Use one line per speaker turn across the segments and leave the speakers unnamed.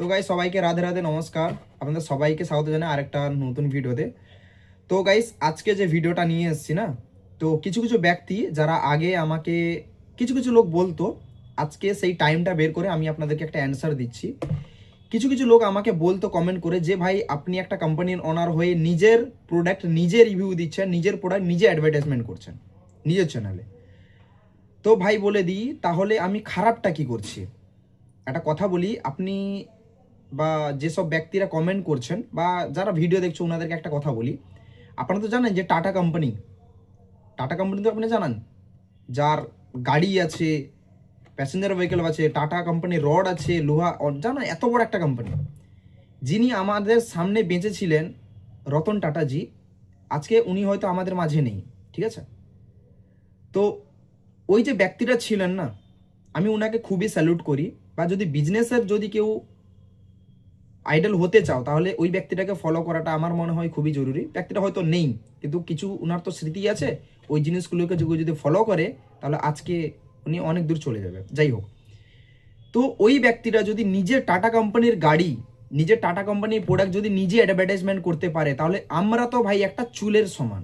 তো গাইস সবাইকে রাধে রাধে নমস্কার। আপনাদের সবাইকে স্বাগত জানাই আরেকটা নতুন ভিডিওতে। তো গাইস আজকে যে ভিডিওটা নিয়ে এসেছি না, তো কিছু কিছু ব্যক্তি যারা আগে আমাকে কিছু কিছু লোক বলতো, আজকে সেই টাইমটা বের করে আমি আপনাদেরকে একটা অ্যান্সার দিচ্ছি। কিছু কিছু লোক আমাকে বলতো কমেন্ট করে যে, ভাই, আপনি একটা কোম্পানির ওনার হয়ে নিজের প্রোডাক্ট নিজে রিভিউ দিচ্ছেন, নিজের প্রোডাক্ট নিজে অ্যাডভার্টাইজমেন্ট করছেন, নিজের চ্যানেলে তো ভাই বলে দিই, তাহলে আমি খারাপটা কি করছি? একটা কথা বলি, আপনি বা যেসব ব্যক্তিরা কমেন্ট করছেন বা যারা ভিডিও দেখছ ওনাদেরকে একটা কথা বলি। আপনারা তো জানেন যে টাটা কোম্পানি টাটা কোম্পানি তো আপনি জানান? যার গাড়ি আছে প্যাসেঞ্জার ভেহিকেল আছে টাটা কোম্পানি রড আছে, লোহা জানেন? এত বড় একটা কোম্পানি যিনি আমাদের সামনে বেঁচেছিলেন, রতন টাটাজি, আজকে উনি হয়তো আমাদের মাঝে নেই, ঠিক আছে? তো ওই যে ব্যক্তিটা ছিলেন না, আমি ওনাকে খুবই স্যালুট করি। বা যদি বিজনেসের যদি কেউ আইডল হতে চাও, তাহলে ওই ব্যক্তিটাকে ফলো করাটা আমার মনে হয় খুবই জরুরি। ব্যক্তিটা হয়তো নেই, কিন্তু কিছু ওনার তো স্মৃতি আছে, ওই জিনিসগুলোকে যদি ফলো করে, তাহলে আজকে উনি অনেক দূর চলে যাবে। যাই হোক, তো ওই ব্যক্তিটা যদি নিজের টাটা কোম্পানির গাড়ি, নিজের টাটা কোম্পানির প্রোডাক্ট যদি নিজে অ্যাডভার্টাইজমেন্ট করতে পারে, তাহলে আমরা তো ভাই একটা চুলের সমান।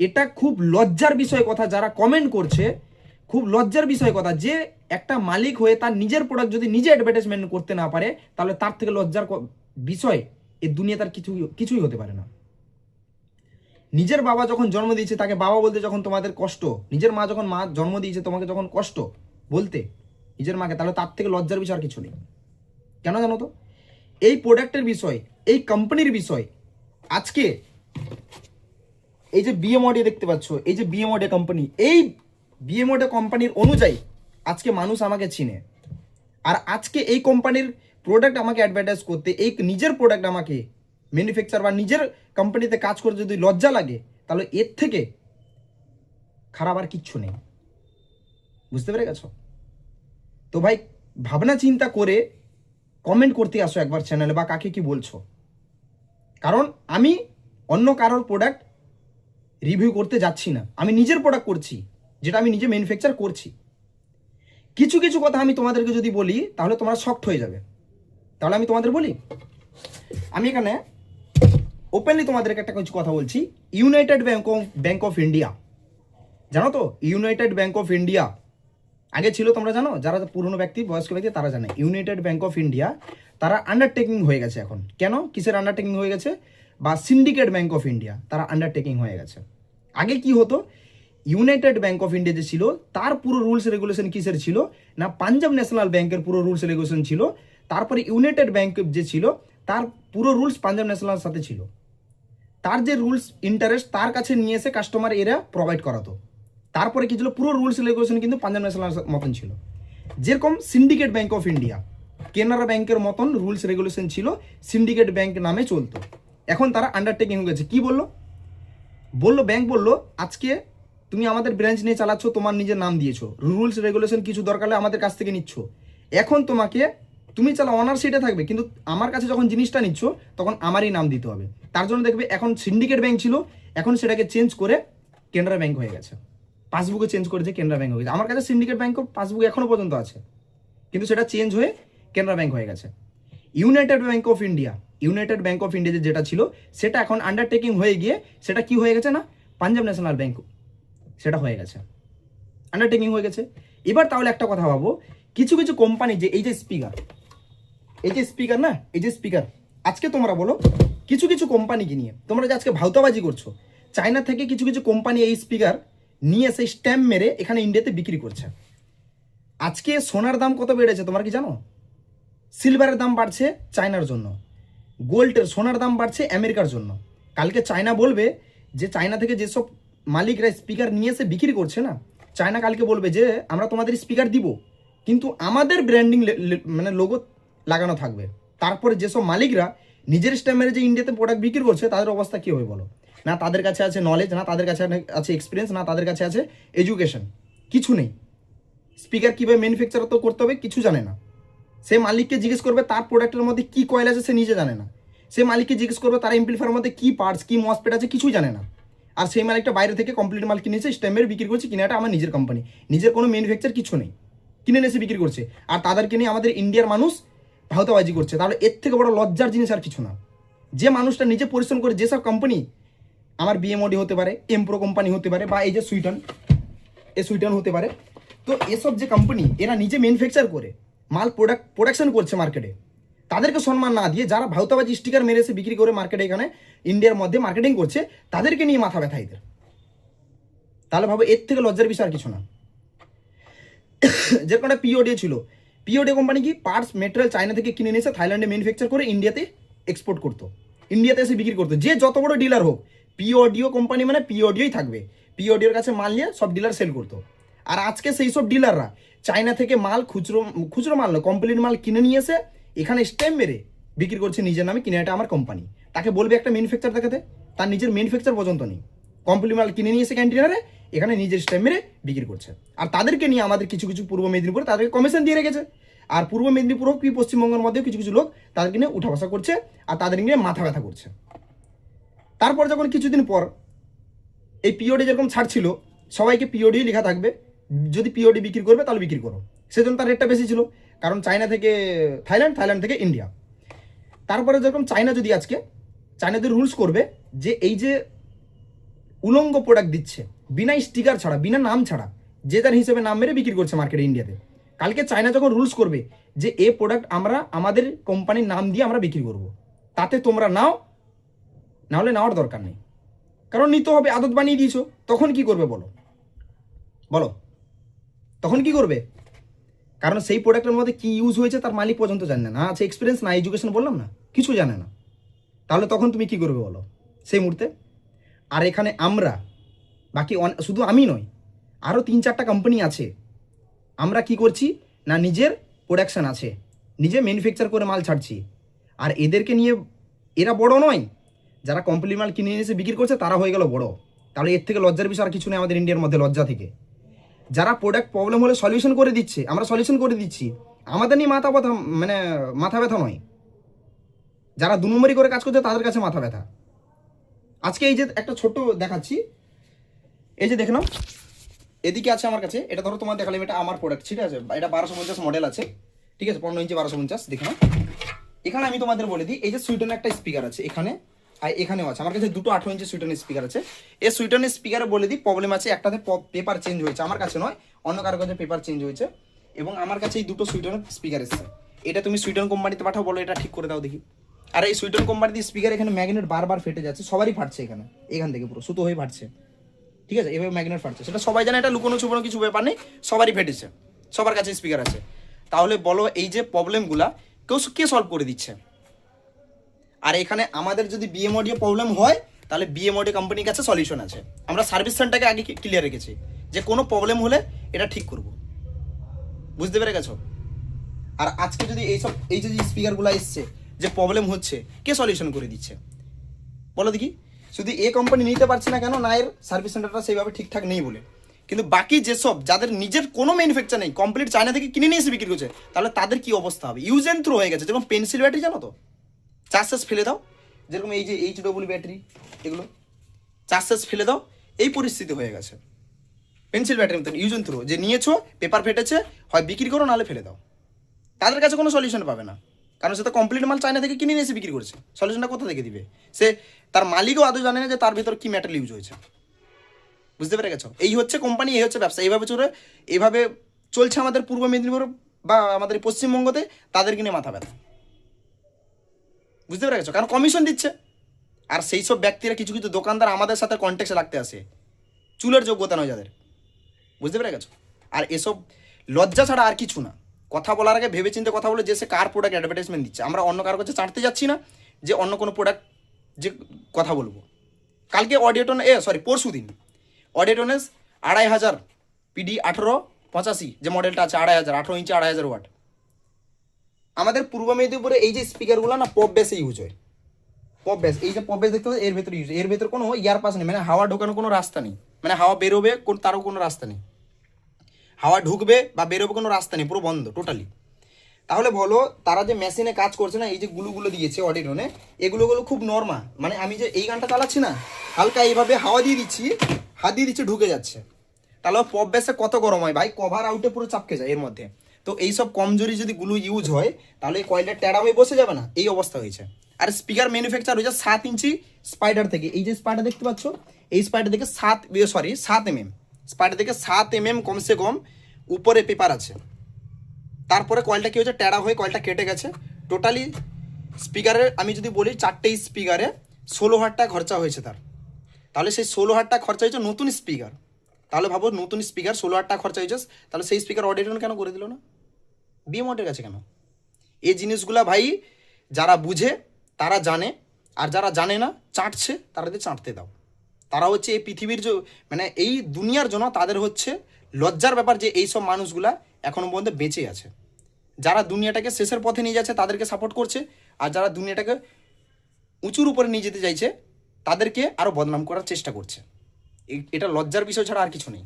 এটা খুব লজ্জার বিষয় কথা, যারা কমেন্ট করছে খুব লজ্জার বিষয় কথা যে একটা মালিক হয়ে তার নিজের প্রোডাক্ট যদি নিজে অ্যাডভার্টাইজমেন্ট করতে না পারে, তাহলে তার থেকে লজ্জার বিষয় এ দুনিয়া তার কিছু, কিছুই হতে পারে না। নিজের বাবা যখন জন্ম দিয়েছে, তাকে বাবা বলতে যখন তোমাদের কষ্ট, নিজের মা যখন মা জন্ম দিয়েছে তোমাকে যখন কষ্ট বলতে, নিজের মাকে, তাহলে তার থেকে লজ্জার বিষয় আর কিছু নেই। কেন জানো তো? এই প্রোডাক্টের বিষয়, এই কোম্পানির বিষয়, আজকে এই যে বিএমওডি দেখতে পাচ্ছ, এই যে বিএমওডি কোম্পানি এই বিএমওডি কোম্পানির অনুযায়ী আজকে মানুষ আমাকে চিনে। আর আজকে এই কোম্পানির প্রোডাক্ট আমাকে অ্যাডভার্টাইজ করতে, এই নিজের প্রোডাক্ট আমাকে ম্যানুফ্যাকচার বা নিজের কোম্পানিতে কাজ করে যদি লজ্জা লাগে, তাহলে এর থেকে খারাপ আর কিচ্ছু নেই। বুঝতে পেরে গেছো? তো ভাই, ভাবনা চিন্তা করে কমেন্ট করতে আসো একবার চ্যানেলে বা কাকে কি বলছো। কারণ আমি অন্য কারোর প্রোডাক্ট রিভিউ করতে যাচ্ছি না। আমি নিজের প্রোডাক্ট করছি। যেটা আমি নিজে ম্যানুফ্যাকচার করছি। কিছু কিছু কথা আমি তোমাদেরকে যদি বলি, তাহলে তোমরা শক্ট হয়ে যাবে। তাহলে আমি তোমাদের বলি, আমি এখানে ওপেনলি তোমাদেরকে একটা কিছু কথা বলছি। United bank of bank of India জানো তো? ইউনাইটেড ব্যাঙ্ক অফ ইন্ডিয়া আগে ছিল তোমরা জানো? যারা পুরনো ব্যক্তি, বয়স্ক ব্যক্তি, তারা জানে। ইউনাইটেড ব্যাঙ্ক অফ ইন্ডিয়া তারা আন্ডারটেকিং হয়ে গেছে এখন। কেন? কিসের আন্ডারটেকিং হয়ে গেছে? বা সিন্ডিকেট ব্যাঙ্ক অফ ইন্ডিয়া তারা আন্ডারটেকিং হয়ে গেছে। আগে কি হতো? ইউনাইটেড ব্যাঙ্ক অফ ইন্ডিয়া যে ছিল, তার পুরো রুলস রেগুলেশন কিসের ছিল? না পাঞ্জাব ন্যাশনাল ব্যাংকের পুরো রুলস রেগুলেশন ছিল, তারপরে ইউনাইটেড ব্যাঙ্ক যে ছিল, তার পুরো রুলস পাঞ্জাব ন্যাশনাল সাথে ছিল। তার যে রুলস ইন্টারেস্ট তার কাছে নিয়ে এসে কাস্টমার এরা প্রোভাইড করাতো। তারপরে কি ছিল? পুরো রুলস রেগুলেশন কিন্তু পাঞ্জাব ন্যাশনাল মতন ছিল। যেরকম syndicate bank of India Canara ব্যাংকের মতন রুলস রেগুলেশন ছিল সিন্ডিকেট ব্যাংক নামে চলতো। এখন তারা আন্ডারটেকিং হয়ে গেছে। কি বলল? বলল ব্যাংক বলল, আজকে তুমি আমাদের ব্রাঞ্চ নিয়ে চালাচ্ছ, তোমার নিজের নাম দিয়েছ। রুলস রেগুলেশন কিছু দরকার হলে আমাদের কাছ থেকে নিচ্ছ। এখন তোমাকে, তুমি চালা অনার সিটে থাকবে, কিন্তু আমার কাছে যখন জিনিসটা নিচ্ছ, তখন আমারই নাম দিতে হবে। তার জন্য দেখবে, এখন সিন্ডিকেট ব্যাংক ছিল, এখন সেটাকে চেঞ্জ করে কেনারা ব্যাংক হয়ে গেছে। পাসবুকে চেঞ্জ করেছে কেনারা ব্যাংক হয়ে গেছে। আমার কাছে সিন্ডিকেট ব্যাংক পাসবুক এখনও পর্যন্ত আছে। কিন্তু সেটা চেঞ্জ হয়ে কেনারা ব্যাংক হয়ে গেছে। United bank of India united bank of India যেটা ছিল, সেটা এখন আন্ডারটেকিং হয়ে গিয়ে, সেটা কি হয়ে গেছে না? পাঞ্জাব ন্যাশনাল ব্যাংক সেটা হয়ে গেছে। আন্ডারটেকিং হয়ে গেছে। এবার তাহলে একটা কথা ভাবো, কিছু কিছু কোম্পানি যে এই যে স্পিকার এই যে স্পিকার না, এই যে স্পিকার আজকে তোমরা বলো, কিছু কিছু কোম্পানিকে নিয়ে, তোমরা যে আজকে ভাউতাবাজি করছ চায়না থেকে কিছু কিছু কোম্পানি এই স্পিকার নিয়ে সেই স্ট্যাম্প মেরে এখানে ইন্ডিয়াতে বিক্রি করছে। আজকে সোনার দাম কত বেড়েছে তোমরা কি জানো? সিলভারের দাম বাড়ছে চায়নার জন্য। গোল্ডের সোনার দাম বাড়ছে আমেরিকার জন্য। কালকে চায়না বলবে যে চায়না থেকে যেসব মালিকরা স্পিকার নিয়ে এসে বিক্রি করছে না? চায়না কালকে বলবে যে, আমরা তোমাদের স্পিকার দিব। কিন্তু আমাদের ব্র্যান্ডিং মানে লোগো লাগানো থাকবে। তারপরে যেসব মালিকরা নিজের স্ট্যাম্পের যে ইন্ডিয়াতে প্রোডাক্ট বিক্রি করছে, তাদের অবস্থা কী হবে বলো? না তাদের কাছে আছে নলেজ না তাদের কাছে আছে এক্সপিরিয়েন্স না তাদের কাছে আছে এডুকেশন কিছু নেই। স্পিকার কীভাবে ম্যানুফ্যাকচার তো করতে হবে কিছু জানে না। সে মালিককে জিজ্ঞেস করবে তার প্রোডাক্টের মধ্যে কি কয়েল আছে সে নিজে জানে না। সে মালিককে জিজ্ঞেস করবে তার এমপ্লিফায়ার মধ্যে কী পার্টস কী মসপেট আছে কিছুই জানে না। আর সেই মালিকটা বাইরে থেকে কমপ্লিট মাল কিনেছে স্টেমের বিক্রি করছে, কিনাটা আমার নিজের কোম্পানি নিজের কোনো ম্যানুফ্যাকচার কিছু নেই। কিনে এসে বিক্রি করছে। আর তাদেরকে নিয়ে আমাদের ইন্ডিয়ার মানুষ ভাওতাবাজি করছে। তাহলে এর থেকে বড় লজ্জার জিনিস আর কিছু না। যে মানুষটা নিজে পরিশ্রম করে যেসব কোম্পানি আমার বিএমওডি হতে পারে এমপ্রো কোম্পানি হতে পারে, বা এই যে সুইটন এ সুইটন হতে পারে। তো এসব যে কোম্পানি এরা নিজে ম্যানুফ্যাকচার করে। মাল প্রোডাক্ট প্রোডাকশন করছে মার্কেটে তাদেরকে সম্মান না দিয়ে যারা ভাওতাবাজি স্টিকার মেরে এসে বিক্রি করে মার্কেটে এখানে ইন্ডিয়ার মধ্যে মার্কেটিং করছে, তাদেরকে নিয়ে মাথা ব্যথা এদের। তাহলে ভাবো, এর থেকে লজ্জার বিষয় আর কিছু না। যেরকম একটা পিওডি ছিল। পিওডি কোম্পানি কি পার্টস মেটেরিয়াল চায়না থেকে কিনে নিয়ে এসে থাইল্যান্ডে ম্যানুফ্যাকচার করে ইন্ডিয়াতে এক্সপোর্ট করতো। ইন্ডিয়াতে এসে বিক্রি করতো। যে যত বড় ডিলার হোক পিওডিও কোম্পানি মানে পিওডিওই থাকবে। পিওডিওর কাছে মাল নিয়ে সব ডিলার সেল করতো। আর আজকে সেই সব ডিলাররা চায়না থেকে মাল খুচরো খুচরো মাল নয় কমপ্লিট মাল কিনে নিয়ে এসে এখানে স্টেম মেরে বিক্রি করছে নিজের নামে কিনে এটা আমার কোম্পানি তাকে বলবে একটা ম্যানুফ্যাকচার দেখাতে, তার নিজের ম্যানুফ্যাকচার পর্যন্ত নেই। কমপ্লিট মাল কিনে নিয়ে এসে ক্যান্টিনারে এখানে নিজের স্টেম মেরে বিক্রি করছে। আর তাদেরকে নিয়ে আমাদের কিছু কিছু পূর্ব মেদিনীপুরে তাদেরকে কমিশন দিয়ে রেখেছে। আর পূর্ব মেদিনীপুর হোক কি পশ্চিমবঙ্গের মধ্যেও কিছু কিছু লোক তাদেরকে নিয়ে উঠা বসা করছে আর তাদের নিয়ে মাথা ব্যথা করছে। তারপর যখন কিছুদিন পর এই পিওডি যেরকম ছাড় ছিল সবাইকে পিওডি লেখা থাকবে। যদি পিওডি বিক্রি করবে তাহলে বিক্রি করো। সেজন্য তার রেটটা বেশি ছিল। কারণ চায়না থেকে, থাইল্যান্ড থাইল্যান্ড থেকে ইন্ডিয়া। তারপরে যেরকম চায়না যদি আজকে চায়না যদি রুলস করবে যে এই যে উলঙ্গ প্রোডাক্ট দিচ্ছে, বিনা স্টিকার ছাড়া, বিনা নাম ছাড়া, যে তার হিসেবে নাম মেরে বিক্রি করছে মার্কেটে ইন্ডিয়াতে কালকে চায়না যখন রুলস করবে যে এ প্রোডাক্ট আমরা, আমাদের কোম্পানির নাম দিয়ে আমরা বিক্রি করব, তাতে তোমরা নাও, নাহলে নেওয়ার দরকার নেই। কারণ নিতে হবে, আদত বানিয়ে দিয়েছ, তখন কি করবে বলো? বলো। তখন কি করবে? কারণ সেই প্রোডাক্টের মধ্যে কি ইউজ হয়েছে তার মালিক পর্যন্ত জানে না। আছে এক্সপিরিয়েন্স না এডুকেশন বললাম না, কিছু জানে না। তাহলে তখন তুমি কি করবে বলো? সেই মুহূর্তে? আর এখানে আমরা, বাকি শুধু আমি নই আরও তিন চারটা কোম্পানি আছে। আমরা কি করছি? না, নিজের প্রোডাকশান আছে, নিজে ম্যানুফ্যাকচার করে মাল ছাড়ছি। আর এদেরকে নিয়ে, এরা বড় নয়, যারা কমপ্লিট মাল কিনে নিয়ে এসে বিক্রি করছে, তারা হয়ে গেল বড়। তাহলে এর থেকে লজ্জার বিষয় আর কিছু নেই আমাদের ইন্ডিয়ার মধ্যে লজ্জা থেকে। যারা প্রোডাক্ট প্রবলেম হলে সলিউশন করে দিচ্ছে, আমরা সলিউশন করে দিচ্ছি। আমাদের নিয়ে মাথা ব্যথা মানে মাথা ব্যথা নয়। যারা দু নম্বরই করে কাজ করছে, তাদের কাছে মাথা ব্যথা। আজকে এই যে একটা ছোট দেখাচ্ছি। এই যে দেখে নাও। এদিকে আছে আমার কাছে। এটা ধরো তোমার দেখালাম, এটা আমার প্রোডাক্ট ঠিক আছে? এটা বারোশো পঞ্চাশ মডেল আছে। ঠিক আছে? পনেরো ইঞ্চি বারোশো পঞ্চাশ, দেখে নাও। এখানে আমি তোমাদের বলে দিই, এই যে সুইটনের একটা স্পিকার আছে, এখানে আর এখানেও আছে। আমার কাছে দুটো আঠেরো ইঞ্চি সুইটনের স্পিকার আছে। এই সুইটনের স্পিকারে বলে দিই প্রবলেম আছে, একটাতে পেপার চেঞ্জ হয়েছে। আমার কাছে নয়, অন্য কারও কাছে পেপার চেঞ্জ হয়েছে। এবং আমার কাছে এই দুটো সুইটনের স্পিকার এসেছে। এটা তুমি সুইটন কোম্পানিতে পাঠাও, বলো, এটা ঠিক করে দাও দেখি। আর এই সুইটন কোম্পানিতে স্পিকার এখানে ম্যাগনেট বারবার ফেটে যাচ্ছে, সবারই ফাটছে এখানে, এখান থেকে পুরো, সুতো হয়ে ফাটছে। ঠিক আছে? এভাবে ম্যাগনেট ফাটছে। সেটা সবাই জানে, এটা লুকোনো ছুপোনো কিছু ব্যাপার নেই, সবারই ফেটেছে। সবার কাছে স্পিকার আছে। তাহলে বলো, এই যে প্রবলেমগুলা কেউ কে সলভ করে দিচ্ছে। আর এখানে আমাদের যদি বিএমওডিও প্রবলেম হয়, তাহলে বিএমওডি কোম্পানির কাছে সলিউশন আছে। আমরা সার্ভিস সেন্টারকে আগে ক্লিয়ার রেখেছি যে কোনো প্রবলেম হলে এটা ঠিক করব। বুঝতে পেরে গেছো? আর আজকে যদি এইসব, এই যে স্পিকারগুলো এসছে, যে প্রবলেম হচ্ছে, কে সলিউশন করে দিচ্ছে? বলো দেখি। শুধু এ কোম্পানি নিতে পারছে না কেন, না এর সার্ভিস সেন্টারটা সেইভাবে ঠিকঠাক নেই বলে। কিন্তু বাকি যেসব, যাদের নিজের কোনো ম্যানুফ্যাকচার নেই কমপ্লিট চায়না থেকে কিনে নিয়ে এসে বিক্রি করছে, তাহলে তাদের কি অবস্থা হবে? ইউজ অ্যান্ড থ্রো হয়ে গেছে। যেরকম পেন্সিল ব্যাটারি জানো তো? চার্জেস ফেলে দাও। যেরকম এই যে এইচ ডব্লিউ ব্যাটারি, এগুলো। চার্জেস ফেলে দাও, এই পরিস্থিতি হয়ে গেছে। পেন্সিল ব্যাটারি মতন ইউজ থ্রো। যে নিয়েছো, পেপার ফেটেছে, হয় বিক্রি করো, নাহলে ফেলে দাও। তাদের কাছে কোনো সলিউশন পাবে না। কারণ সে তো কমপ্লিট মাল চায়না থেকে কিনে নিয়ে এসে বিক্রি করছে। সলিউশনটা কোথা থেকে দিবে? সে তার মালিকও আদৌ জানে না যে তার ভিতর কী মেটাল ইউজ হয়েছে। বুঝতে পেরে গেছো? এই হচ্ছে কোম্পানি এই হচ্ছে ব্যবসা। এইভাবে চলে এভাবে চলছে আমাদের পূর্ব মেদিনীপুর বা আমাদের পশ্চিমবঙ্গতে, তাদের কিনে মাথা ব্যথা। বুঝতে পেরে গেছো? কারণ কমিশন দিচ্ছে। আর সেই সব ব্যক্তিরা কিছু কিছু দোকানদার আমাদের সাথে কন্ট্যাক্টে রাখতে আসে। চুলের যোগ্যতা নয় যাদের। বুঝতে পেরে গেছো? আর এসব লজ্জা ছাড়া আর কিছু না। কথা বলার আগে ভেবে চিন্তে কথা বলে যে সে কার প্রোডাক্ট অ্যাডভার্টাইজমেন্ট দিচ্ছে। আমরা অন্য কারও কাছে চাটতে যাচ্ছি না যে অন্য কোনো প্রোডাক্ট যে কথা বলব। কালকে অডিওটন এ সরি পরশু দিন অডিওটনেস আড়াই হাজার পিডি আঠেরো পঁচাশি যে মডেলটা আছে, আড়াই হাজার, আঠেরো ইঞ্চি, আড়াই হাজার ওয়াট। আমাদের পূর্ব মেদিনীপুরে এই যে স্পিকারগুলো না পপ বেসে ইউজ হয়। পপ বেস এই যে পপ বেস দেখতে এর ভেতরে ইউজ এর ভেতরে কোনো ইয়ার পাস নেই মানে হাওয়া ঢোকানোর কোনো রাস্তা নেই। মানে হাওয়া বেরোবে, কোন, তারও কোনো রাস্তা নেই। হাওয়া ঢুকবে বা বেরোবে কোনো রাস্তা নেই, পুরো বন্ধ টোটালি তাহলে বলো, তারা যে মেশিনে কাজ করছে না, এই যে গুলোগুলো দিয়েছে অডিটনে এগুলো গুলো খুব নর্মাল মানে আমি যে এই গানটা চালাচ্ছি না, হালকা এইভাবে হাওয়া দিয়ে দিচ্ছি, হাত দিয়ে দিচ্ছি, ঢুকে যাচ্ছে। তাহলে পপ বেসে কত গরম হয় ভাই? কভার আউটে পুরো চাপকে যায় এর মধ্যে। তো এইসব কমজোরি যদি গুলো ইউজ হয়, তাহলে এই কয়েলটা ট্যাড়া হয়ে বসে যাবে না। এই অবস্থা হয়েছে। আর স্পিকার ম্যানুফ্যাকচার হয়েছে সাত ইঞ্চি স্পাইডার থেকে। এই যে স্পাইডার দেখতে পাচ্ছ, এই স্পাইডার থেকে সাত সরি সাত এম এম স্পাইডার থেকে সাত এম এম কমসে কম উপরে পেপার আছে। তারপরে কয়েলটা কি হয়েছে? ট্যাড়া হয়ে কয়েলটা কেটে গেছে। টোটালি স্পিকারের আমি যদি বলি, চারটে স্পিকারে ষোলো হাজার টাকা খরচা হয়েছে তার। তাহলে সেই ষোলো হাজার টাকা খরচা হয়েছে নতুন স্পিকার তাহলে ভাবো নতুন স্পিকার ষোলো হাজার টাকা খরচা হয়েছে তাহলে সেই স্পিকার অডিটন কেন করে দিল না? বিএমওটের কাছে কেন? এই জিনিসগুলা ভাই যারা বুঝে, তারা জানে, আর যারা জানে না, চাটছে তাদের চাঁটতে দাও। তারা হচ্ছে এই পৃথিবীর যে মানে এই দুনিয়ার জন্য তাদের হচ্ছে লজ্জার ব্যাপার যে এই সব মানুষগুলা এখনও পর্যন্ত বেঁচে আছে। যারা দুনিয়াটাকে শেষের পথে নিয়ে যাচ্ছে, তাদেরকে সাপোর্ট করছে, আর যারা দুনিয়াটাকে উঁচুর উপরে নিয়ে যেতে চাইছে, তাদেরকে আরও বদনাম করার চেষ্টা করছে। এটা লজ্জার বিষয় ছাড়া আর কিছু নেই।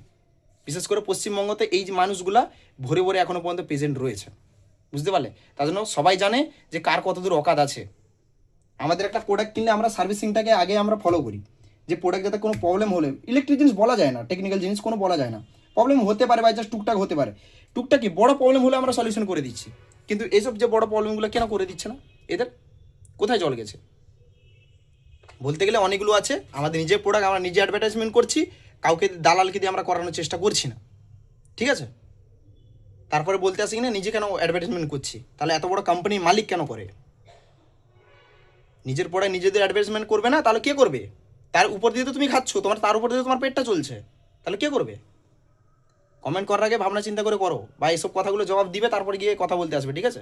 বিশেষ করে পশ্চিমবঙ্গতে এই যে মানুষগুলা ভরে ভরে এখনও পর্যন্ত প্রেজেন্ট রয়েছে। বুঝতে পারলে? তার জন্য সবাই জানে যে কার কতদূর অকাত আছে। আমাদের একটা প্রোডাক্ট কিনলে আমরা সার্ভিসিংটাকে আগে আমরা ফলো করি। যে প্রোডাক্ট যাতে কোনো প্রবলেম হলে ইলেকট্রিক জিনিস বলা যায় না টেকনিক্যাল জিনিস কোনো বলা যায় না। প্রবলেম হতে পারে বা জাস্ট টুকটাক হতে পারে। টুকটাক কি? বড় প্রবলেম হলে আমরা সলিউশন করে দিচ্ছি। কিন্তু এইসব যে বড় প্রবলেমগুলো কেন করে দিচ্ছে না? এদের কোথায় জল গেছে? বলতে গেলে অনেকগুলো আছে। আমাদের নিজের প্রোডাক্ট আমরা নিজে অ্যাডভার্টাইজমেন্ট করছি, কাউকে দালালকে দিয়ে আমরা করানোর চেষ্টা করছি না। ঠিক আছে? তারপরে বলতে আসি না, নিজে কেন অ্যাডভার্টাইজমেন্ট করছি? তাহলে এত বড় কোম্পানির মালিক কেন করে? নিজের পড়ায় নিজেদের অ্যাডভার্টাইজমেন্ট করবে না, তাহলে কে করবে? তার উপর দিয়ে তো তুমি খাচ্ছ, তোমার, তার উপর দিয়ে তোমার পেটটা চলছে। তাহলে কে করবে? কমেন্ট করার আগে ভাবনা চিন্তা করে করো, বা এইসব কথাগুলো জবাব দিবে, তারপরে গিয়ে কথা বলতে আসবে, ঠিক আছে?